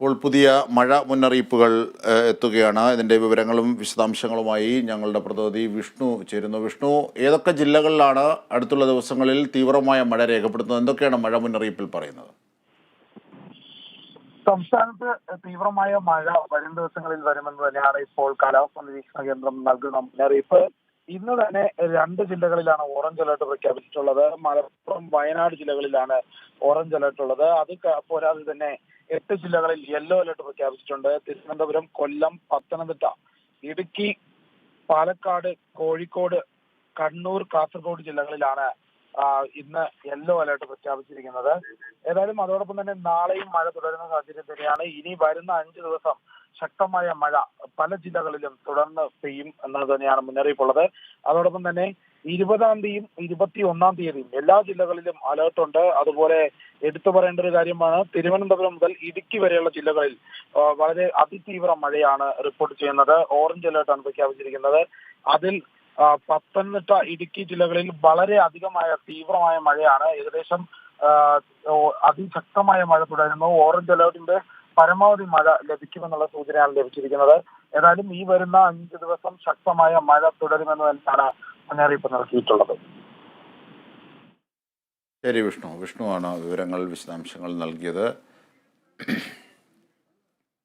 ഇപ്പോൾ പുതിയ മഴ മുന്നറിയിപ്പുകൾ എത്തുകയാണ്. ഇതിന്റെ വിവരങ്ങളും വിശദാംശങ്ങളുമായി ഞങ്ങളുടെ പ്രതിനിധി വിഷ്ണു ചേരുന്നു. വിഷ്ണു ഏതൊക്കെ ജില്ലകളിലാണ് അടുത്തുള്ള ദിവസങ്ങളിൽ തീവ്രമായ മഴ രേഖപ്പെടുത്തുന്നത്? എന്തൊക്കെയാണ് മഴ മുന്നറിയിപ്പിൽ പറയുന്നത്? സംസ്ഥാനത്ത് തീവ്രമായ മഴ വരും ദിവസങ്ങളിൽ വരുമെന്ന് തന്നെയാണ് ഇപ്പോൾ കാലാവസ്ഥാ നിരീക്ഷണ കേന്ദ്രം നൽകുന്ന മുന്നറിയിപ്പ്. ഇന്ന് തന്നെ രണ്ട് ജില്ലകളിലാണ് ഓറഞ്ച് അലർട്ട് പ്രഖ്യാപിച്ചിട്ടുള്ളത്. മലപ്പുറം വയനാട് ജില്ലകളിലാണ് ഓറഞ്ച് അലർട്ട് ഉള്ളത് അത് പോരാതെ തന്നെ എട്ട് ജില്ലകളിൽ യെല്ലോ അലർട്ട് പ്രഖ്യാപിച്ചിട്ടുണ്ട്. തിരുവനന്തപുരം കൊല്ലം പത്തനംതിട്ട ഇടുക്കി പാലക്കാട് കോഴിക്കോട് കണ്ണൂർ കാസർഗോഡ് ജില്ലകളിലാണ് ഇന്ന് യെല്ലോ അലർട്ട് പ്രഖ്യാപിച്ചിരിക്കുന്നത്. ഏതായാലും അതോടൊപ്പം തന്നെ നാളെയും മഴ തുടരുന്ന സാഹചര്യം തന്നെയാണ്. ഇനി വരുന്ന അഞ്ച് ദിവസം ശക്തമായ മഴ പല ജില്ലകളിലും തുടർന്ന് പെയ്യും എന്നത് തന്നെയാണ് മുന്നറിയിപ്പുള്ളത്. അതോടൊപ്പം തന്നെ ഇരുപതാം തീയതിയും ഇരുപത്തി ഒന്നാം തീയതിയും എല്ലാ ജില്ലകളിലും അലേർട്ട് ഉണ്ട്. അതുപോലെ എടുത്തു പറയേണ്ട ഒരു കാര്യമാണ് തിരുവനന്തപുരം മുതൽ ഇടുക്കി വരെയുള്ള ജില്ലകളിൽ വളരെ അതിതീവ്ര മഴയാണ് റിപ്പോർട്ട് ചെയ്യുന്നത്. ഓറഞ്ച് അലേർട്ടാണ് പ്രഖ്യാപിച്ചിരിക്കുന്നത്. അതിൽ പത്തനംതിട്ട ഇടുക്കി ജില്ലകളിൽ വളരെ അധികമായ തീവ്രമായ മഴയാണ്. ഏകദേശം അതിശക്തമായ മഴ തുടരുന്നു. ഓറഞ്ച് അലേർട്ടിന്റെ പരമാവധി മഴ ലഭിക്കുമെന്നുള്ള സൂചനയാണ് ലഭിച്ചിരിക്കുന്നത്. ഏതായാലും ഈ വരുന്ന അഞ്ച് ദിവസം ശക്തമായ മഴ തുടരുമെന്ന് തന്നെയാണ് മുന്നറിയിപ്പ് നൽകിയിട്ടുള്ളത് ശരി വിഷ്ണു. വിഷ്ണുവാണ് വിവരങ്ങൾ വിശദാംശങ്ങൾ നൽകിയത്.